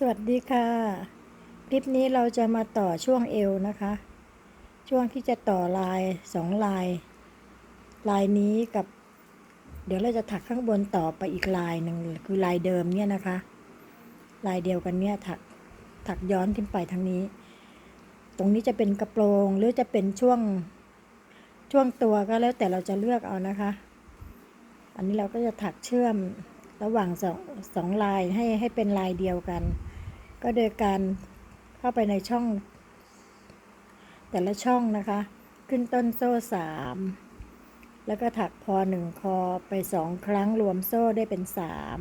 สวัสดีค่ะ คลิปนี้เราจะมาต่อช่วงเอวนะคะ ช่วงที่จะต่อลายสองลาย ลายนี้กับ เดี๋ยวเราจะถักข้างบนต่อไปอีกลายหนึ่งคือลายเดิมเนี่ยนะคะ ลายเดียวกันเนี่ยถักถักย้อนขึ้นไปทางนี้ ตรงนี้จะเป็นกระโปรงหรือจะเป็นช่วงช่วงตัวก็แล้วแต่เราจะเลือกเอานะคะ อันนี้เราก็จะถักเชื่อมระหว่างสองสองลายให้ให้เป็นลายเดียวกัน ก็โดยการเข้าไปในช่อง แต่ละช่องนะคะ ขึ้นต้นโซ่สามแล้วก็ถักพอหนึ่งคอไปสองครั้งรวมโซ่ได้เป็นสาม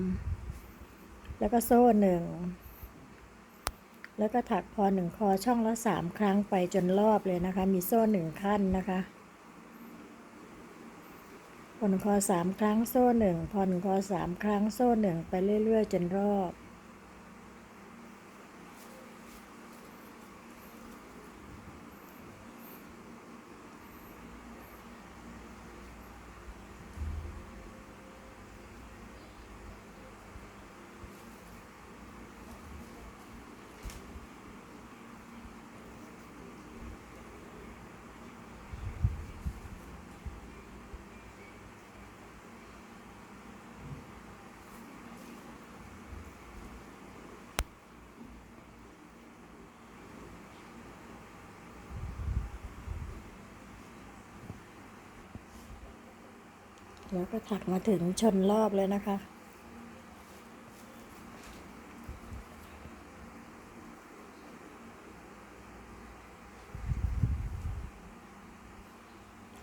แล้วก็โซ่หนึ่งแล้วก็ถักพอหนึ่งคอช่องละสามครั้งไปจนรอบเลยนะคะ มีโซ่หนึ่งขั้นนะคะพอหนึ่งคอสามครั้งโซ่หนึ่งพอหนึ่งคอสามครั้งโซ่หนึ่งไปเรื่อย ๆ จนรอบ แล้วก็ถักมาถึงชนรอบเลยนะคะ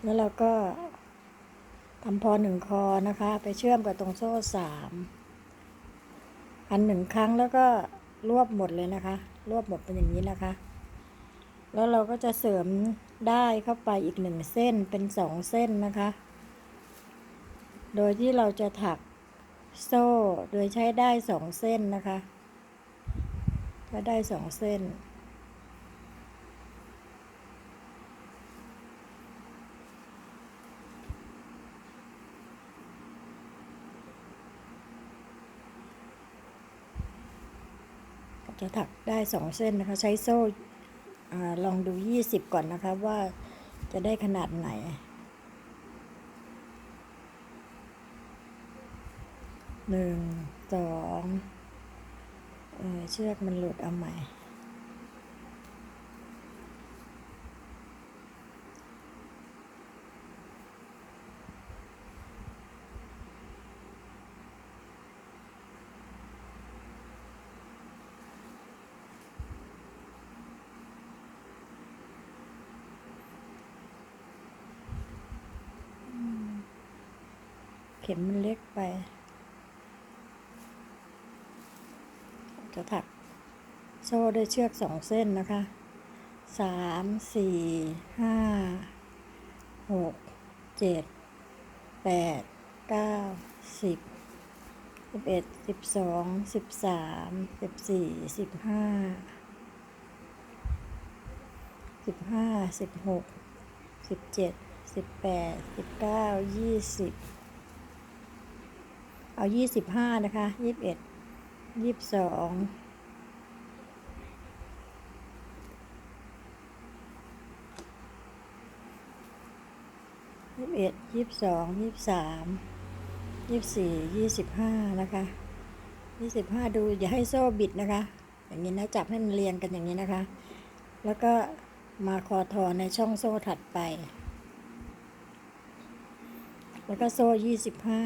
แล้วเราก็ทำพอหนึ่งคอนะคะ ไปเชื่อมกับตรงโซ่สามอันหนึ่งครั้งแล้วก็รวบหมดเลยนะคะ รวบหมดเป็นอย่างนี้นะคะ แล้วเราก็จะเสริมได้เข้าไปอีกหนึ่งเส้นเป็นสองเส้นนะคะ โดยที่เราจะถักโซ่โดยใช้ได้สองเส้นนะคะก็ได้สองเส้น จะถักได้สองเส้นนะคะ ใช้โซ่อลองดู 20 ก่อนนะคะว่าจะได้ขนาดไหน หนึ่งสองเออเชือกมันหลุดเอาใหม่ เข็มมันเล็กไป จะถักโซ่ด้วยเชือกสองเส้นนะคะสามสี่ห้าหกเจ็ดแปดเก้าสิบสิบเอ็ดสิบสองสิบสามสิบสี่สิบห้าสิบห้าสิบหกสิบเจ็ดสิบแปดสิบเก้ายี่สิบเอายี่สิบห้านะคะยี่สิบเอ็ด ยี่สิบสองยี่สิบเอ็ดยี่สิบสองยี่สิบสามยี่สิบสี่ยี่สิบห้านะคะยี่สิบห้าดูอย่าให้โซ่บิดนะคะ อย่างนี้นะจับให้มันเรียงกันอย่างนี้นะคะ แล้วก็มาคอทอในช่องโซ่ถัดไป แล้วก็โซ่ยี่สิบห้า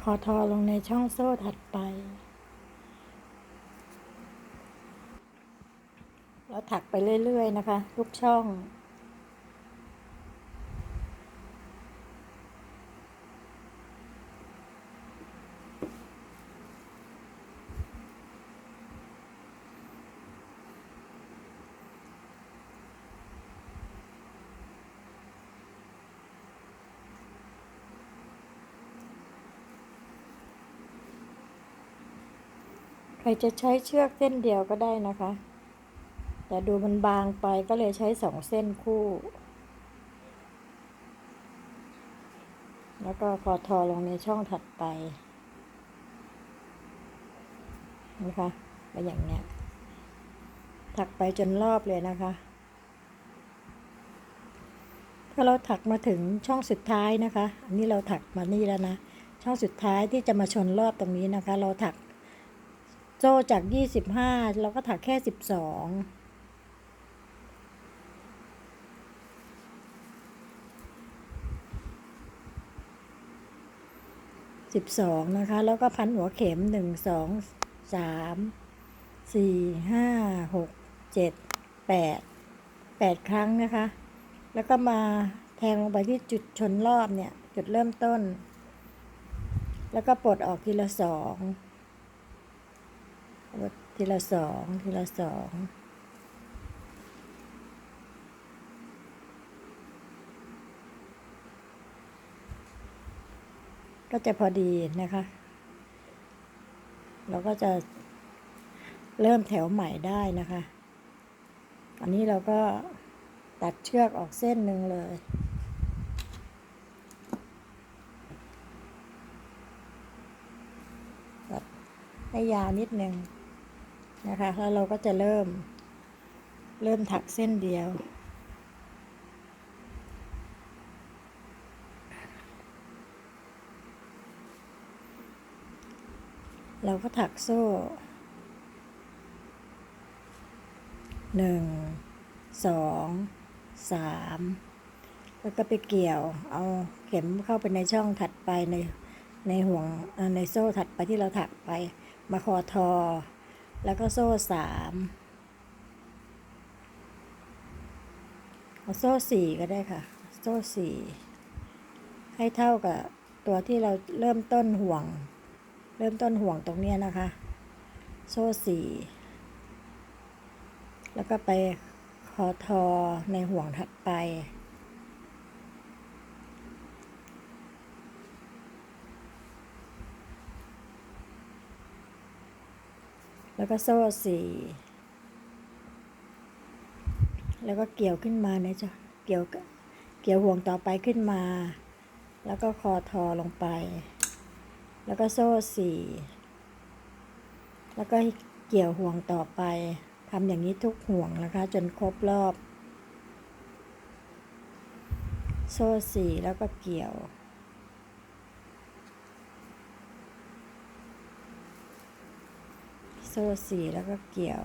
ค อทอลงในช่องโซ่ถัดไป แล้วถักไปเรื่อย ๆ นะคะ ทุกช่อง จะใช้เชือกเส้นเดียวก็ได้นะคะ แต่ดูมันบางไปก็เลยใช้สองเส้นคู่ แล้วก็พอทอลงในช่องถัดไปนะคะไปอย่างเนี้ย ถักไปจนรอบเลยนะคะ ถ้าเราถักมาถึงช่องสุดท้ายนะคะ อันนี้เราถักมานี่แล้วนะ ช่องสุดท้ายที่จะมาชนรอบตรงนี้นะคะ เราถัก โซ่จาก25เราก็ถักแค่12 12นะคะ แล้วก็พันหัวเข็ม1 2 3 4 5 6 7 8 8ครั้งนะคะ แล้วก็มาแทงลงไปที่จุดชนรอบเนี่ย จุดเริ่มต้น แล้วก็ปลดออกทีละสอง ปลดทีละสองทีละสองก็จะพอดีนะคะ เราก็จะเริ่มแถวใหม่ได้นะคะ อันนี้เราก็ตัดเชือกออกเส้นหนึ่งเลยตัดให้ยาวนิดนึง นะคะ แล้วเราก็จะเริ่ม เริ่มถักเส้นเดียว เราก็ถักโซ่หนึ่งสองสามแล้วก็ไปเกี่ยว เอาเข็มเข้าไปในช่องถัดไปในในห่วงในโซ่ถัดไปที่เราถักไปมาคอทอ แล้วก็โซ่สามเอาโซ่สี่ก็ได้ค่ะ โซ่สี่ให้เท่ากับตัวที่เราเริ่มต้นห่วง เริ่มต้นห่วงตรงเนี้ยนะคะ โซ่สี่แล้วก็ไปคอทอในห่วงถัดไป แล้วก็โซ่สี่แล้วก็เกี่ยวขึ้นมาเนี่ยจ้ะเกี่ยวเกี่ยวห่วงต่อไปขึ้นมา แล้วก็คอทอลงไป แล้วก็โซ่สี่แล้วก็เกี่ยวห่วงต่อไปทำอย่างนี้ทุกห่วงนะคะ จนครบรอบ โซ่สี่แล้วก็เกี่ยว โซ่สี่แล้วก็เกี่ยว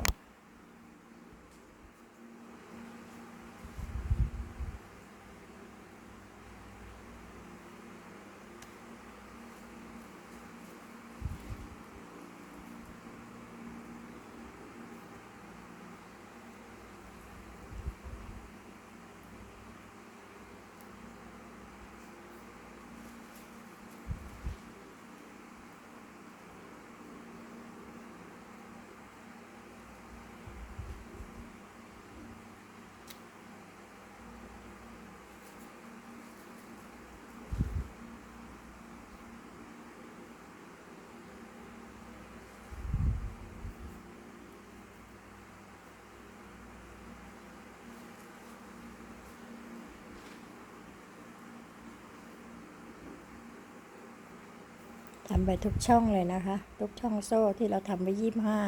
ทำไปทุกช่องเลยนะคะ ทุกช่องโซ่ที่เราทำไปยี่สิบห้า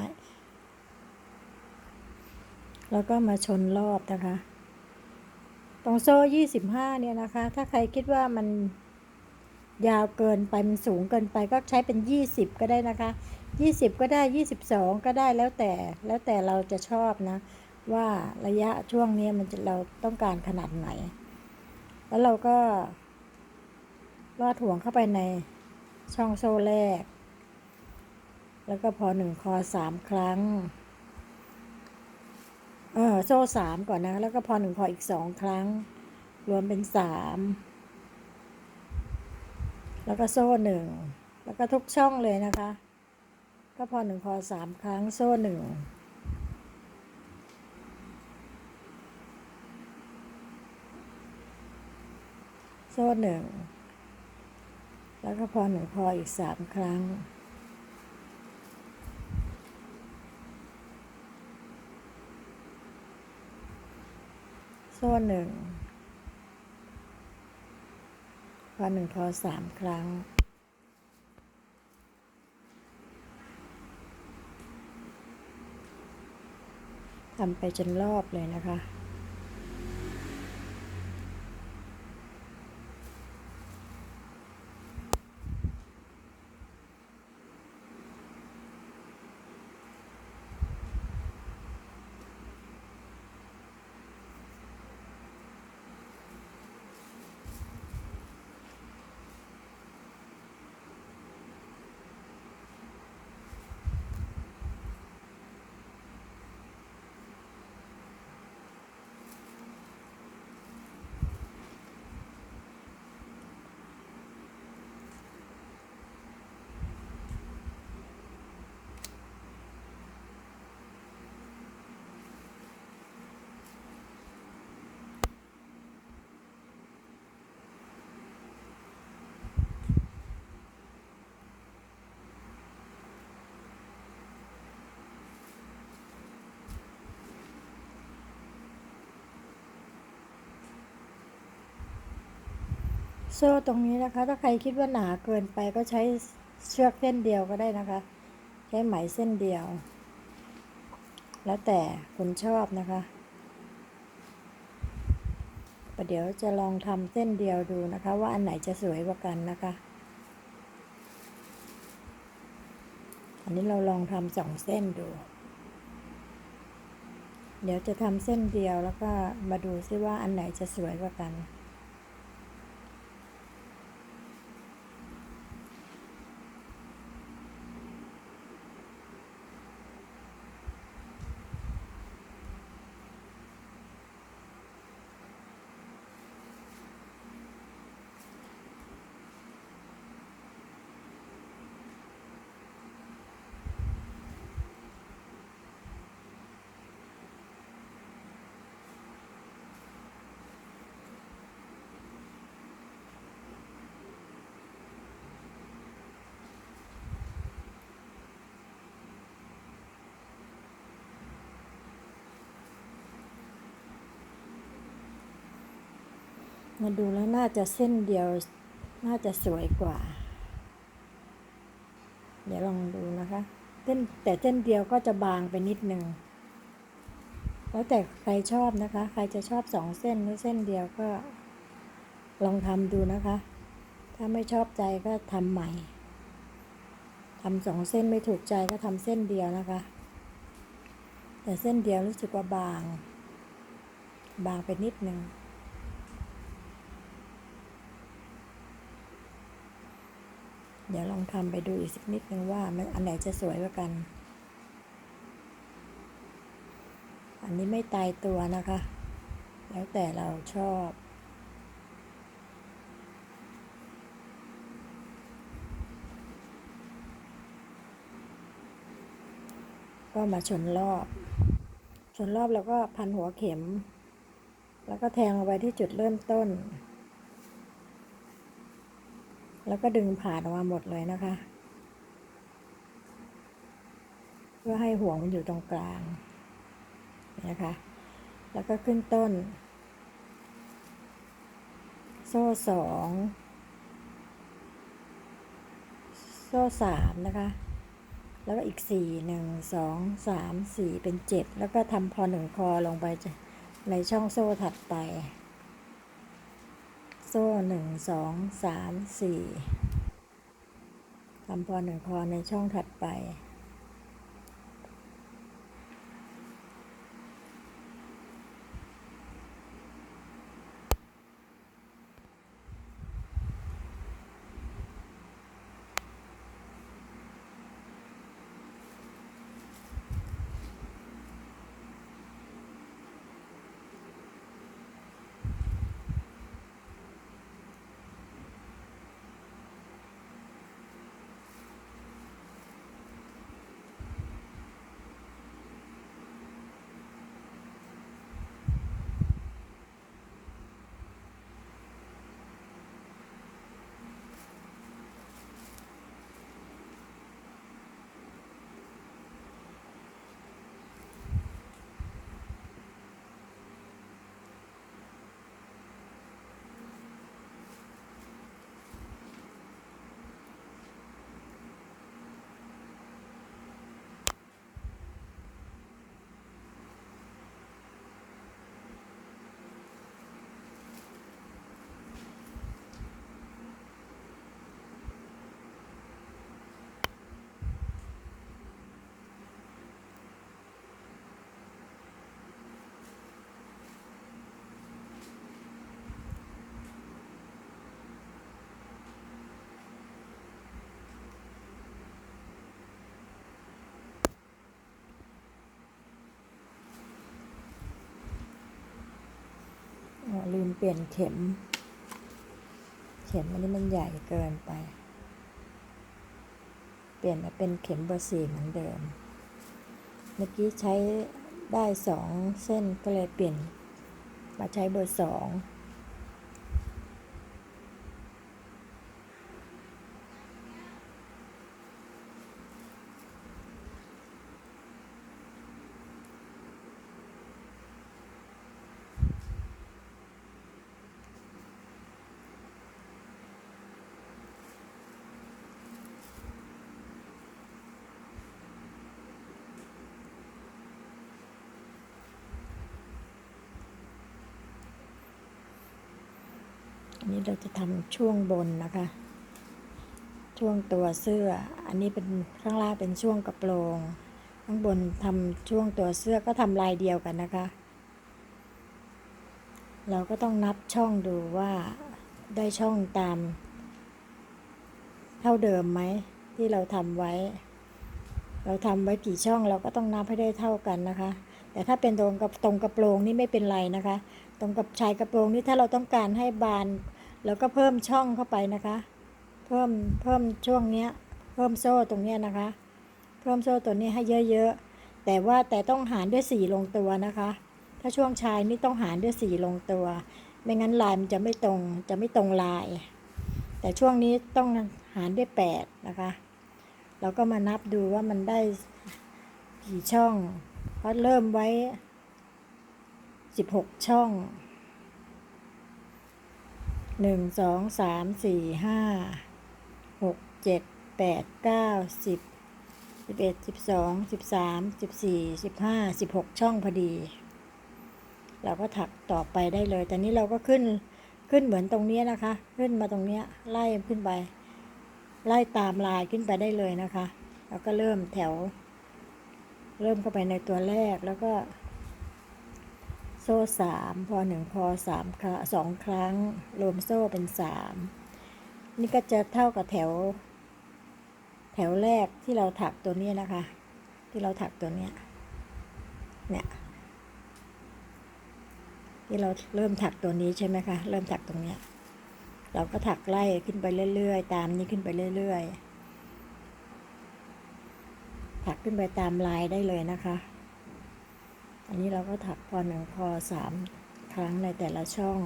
แล้วก็มาชนรอบนะคะ ตรงโซ่ยี่สิบห้าเนี่ยนะคะ ถ้าใครคิดว่ามันยาวเกินไปมันสูงเกินไปก็ใช้เป็นยี่สิบก็ได้นะคะยี่สิบก็ได้ยี่สิบสองก็ได้แล้วแต่แล้วแต่เราจะชอบนะ ว่าระยะช่วงนี้มันจะเราต้องการขนาดไหน แล้วเราก็ลอดห่วงเข้าไปใน ช่องโซ่แรก แล้วก็พอหนึ่งคอสามครั้ง เออโซ่สามก่อนนะ แล้วก็พอหนึ่งคออีกสองครั้ง รวมเป็นสามแล้วก็โซ่หนึ่งแล้วก็ทุกช่องเลยนะคะ ก็พอหนึ่งคอสามครั้งโซ่หนึ่งโซ่หนึ่ง แล้วก็พอหนึ่งพออีกสามครั้ง โซ่หนึ่งพอหนึ่งพอสามครั้งทำไปจนรอบเลยนะคะ โซ่ตรงนี้นะคะ ถ้าใครคิดว่าหนาเกินไปก็ใช้เชือกเส้นเดียวก็ได้นะคะ ใช้ไหมเส้นเดียว แล้วแต่คนชอบนะคะประเดี๋ยวจะลองทำเส้นเดียวดูนะคะ ว่าอันไหนจะสวยกว่ากันนะคะ อันนี้เราลองทำสองเส้นดู เดี๋ยวจะทำเส้นเดียวแล้วก็มาดูซิว่าอันไหนจะสวยกว่ากัน มาดูแล้วน่าจะเส้นเดียว น่าจะสวยกว่า เดี๋ยวลองดูนะคะเส้นแต่เส้นเดียวก็จะบางไปนิดนึงแล้วแต่ใครชอบนะคะ ใครจะชอบสองเส้นหรือเส้นเดียวก็ ลองทำดูนะคะ ถ้าไม่ชอบใจก็ทำใหม่ทำสองเส้นไม่ถูกใจก็ทำเส้นเดียวนะคะ แต่เส้นเดียวรู้สึกว่าบาง บางไปนิดนึง เดี๋ยวลองทำไปดูอีกสักนิดนึงว่ามันอันไหนจะสวยกว่ากัน อันนี้ไม่ตายตัวนะคะ แล้วแต่เราชอบก็มาชนรอบ ชนรอบแล้วก็พันหัวเข็ม แล้วก็แทงเอาไว้ที่จุดเริ่มต้น แล้วก็ดึงผ่านออกมาหมดเลยนะคะ เพื่อให้ห่วงมันอยู่ตรงกลางนะคะ แล้วก็ขึ้นต้น โซ่สองโซ่สามนะคะ แล้วก็อีกสี่หนึ่งสองสามสี่เป็นเจ็ดแล้วก็ทำพอหนึ่งคอลงไปในช่องโซ่ถัดไป โซ่หนึ่งสองสามสี่ทำพอหนึ่งพอในช่องถัดไป ลืมเปลี่ยนเข็ม เข็มอันนี้มันใหญ่เกินไป เปลี่ยนมาเป็นเข็มเบอร์สี่เหมือนเดิม เมื่อกี้ใช้ได้สองเส้นก็เลยเปลี่ยนมาใช้เบอร์สอง เราจะทำช่วงบนนะคะ ช่วงตัวเสื้อ อันนี้เป็นข้างล่างเป็นช่วงกระโปรง ข้างบนทำช่วงตัวเสื้อก็ทำลายเดียวกันนะคะ เราก็ต้องนับช่องดูว่าได้ช่องตาม เท่าเดิมไหมที่เราทำไว้ เราทำไว้กี่ช่องเราก็ต้องนับให้ได้เท่ากันนะคะแต่ถ้าเป็นตรงกับตรงกระโปรงนี่ไม่เป็นไรนะคะ ตรงกับชายกระโปรงนี่ถ้าเราต้องการให้บาน เราก็เพิ่มช่องเข้าไปนะคะ เพิ่มเพิ่มช่วงเนี้ย เพิ่มโซ่ตรงเนี้ยนะคะ เพิ่มโซ่ตัวนี้ให้เยอะๆ แต่ว่าแต่ต้องหารด้วยสี่ลงตัวนะคะ ถ้าช่วงชายนี่ต้องหารด้วยสี่ลงตัว ไม่งั้นลายมันจะไม่ตรงจะไม่ตรงลาย แต่ช่วงนี้ต้องหารด้วยแปดนะคะเราก็มานับดูว่ามันได้กี่ช่องเพราะเริ่มไว้สิบหกช่อง หนึ่งสองสามสี่ห้าหกเจ็ดแปดเก้าสิบสิบเอ็ดสิบสองสิบสามสิบสี่สิบห้าสิบหกช่องพอดี เราก็ถักต่อไปได้เลย แต่นี้เราก็ขึ้นขึ้นเหมือนตรงเนี้ยนะคะ ขึ้นมาตรงเนี้ยไล่ขึ้นไป ไล่ตามลายขึ้นไปได้เลยนะคะ แล้วก็เริ่มแถว เริ่มเข้าไปในตัวแรกแล้วก็ ซ่สามพอหนึ่งพอสามครั้งสองครั้ง รวมโซ่เป็นสามนี่ก็จะเท่ากับแถว แถวแรกที่เราถักตัวนี้นะคะ ที่เราถักตัวเนี้ยเนี่ยที่เราเริ่มถักตัวนี้ใช่ไหมคะ เริ่มถักตรงเนี้ย เราก็ถักไล่ขึ้นไปเรื่อยๆ ตามนี้ขึ้นไปเรื่อยๆ ถักขึ้นไปตามลายได้เลยนะคะ อันนี้เราก็ถักพอหนึ่งพอสามครั้งในแต่ละช่อง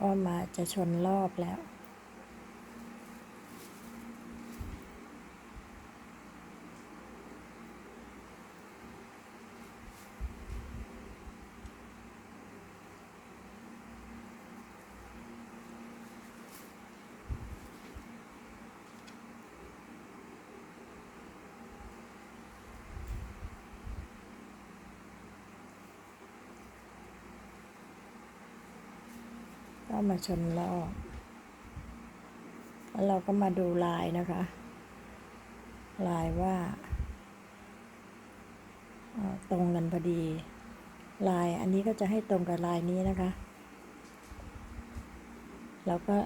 ก็มาจะชนรอบแล้ว ก็มาชนรอบแล้วเราก็มาดูลายนะคะ ลายว่า ตรงกันพอดี ลายอันนี้ก็จะให้ตรงกับลายนี้นะคะ เราก็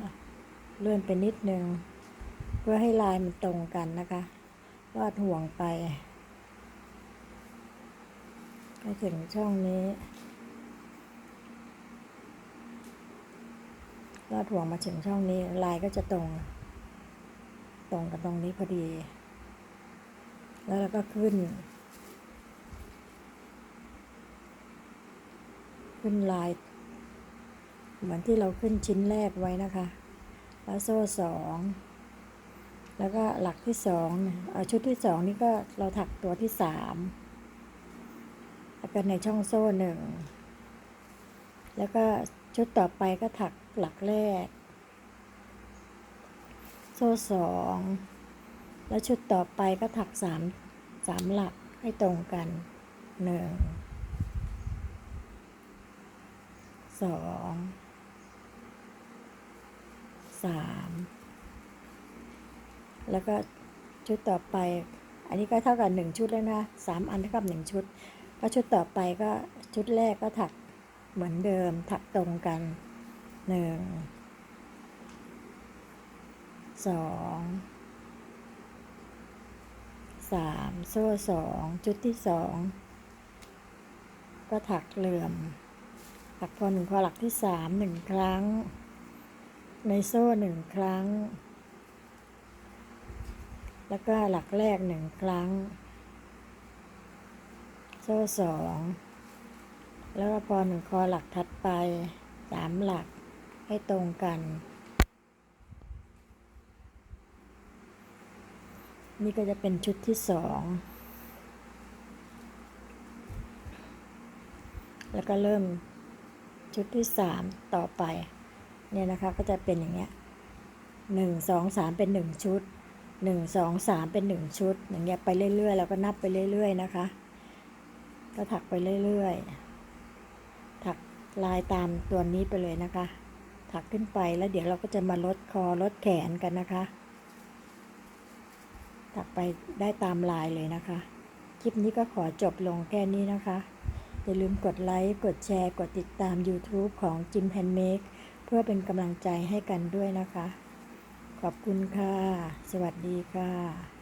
เลื่อนไปนิดนึง เพื่อให้ลายมันตรงกันนะคะ วาดห่วงไปก็ถึงช่องนี้ อดห่วงมาถึงช่องนี้ลายก็จะตรง ตรงกับตรงนี้พอดี แล้วเราก็ขึ้น ขึ้นลาย เหมือนที่เราขึ้นชิ้นแรกไว้นะคะ แล้วโซ่สองแล้วก็หลักที่สองเอาชุดที่สองนี่ก็เราถักตัวที่สามแล้วก็ในช่องโซ่หนึ่งแล้วก็ชุดต่อไปก็ถัก หลักแรก โซ่สองแล้วชุดต่อไปก็ถักสามสามหลักให้ตรงกันหนึ่งสองสามแล้วก็ชุดต่อไป อันนี้ก็เท่ากับหนึ่งชุดแล้วนะสามอันเท่ากับหนึ่งชุด ก็ชุดต่อไปก็ชุดแรกก็ถักเหมือนเดิมถักตรงกัน หนึ่งสองสามโซ่สองชุดที่สองก็ถักเหลื่อมถักพอหนึ่งพอหลักที่สามหนึ่งครั้ง ในโซ่หนึ่งครั้ง แล้วก็หลักแรกหนึ่งครั้ง โซ่สองแล้วก็พอหนึ่งคอหลักถัดไปสามหลัก ให้ตรงกัน นี่ก็จะเป็นชุดที่สองแล้วก็เริ่มชุดที่สามต่อไป เนี่ยนะคะก็จะเป็นอย่างเงี้ยหนึ่งสองสามเป็นหนึ่งชุดหนึ่งสองสามเป็นหนึ่งชุด อย่างเงี้ยไปเรื่อยๆแล้วก็นับไปเรื่อย ๆ นะคะ ก็ถักไปเรื่อยๆ ถักลายตามตัวนี้ไปเลยนะคะ ถักขึ้นไปแล้วเดี๋ยวเราก็จะมาลดคอลดแขนกันนะคะ ถักไปได้ตามลายเลยนะคะ คลิปนี้ก็ขอจบลงแค่นี้นะคะ อย่าลืมกดไลค์กดแชร์ กดติดตาม YouTube ของจิมแฮนเมกเพื่อเป็นกำลังใจให้กันด้วยนะคะ ขอบคุณค่ะ สวัสดีค่ะ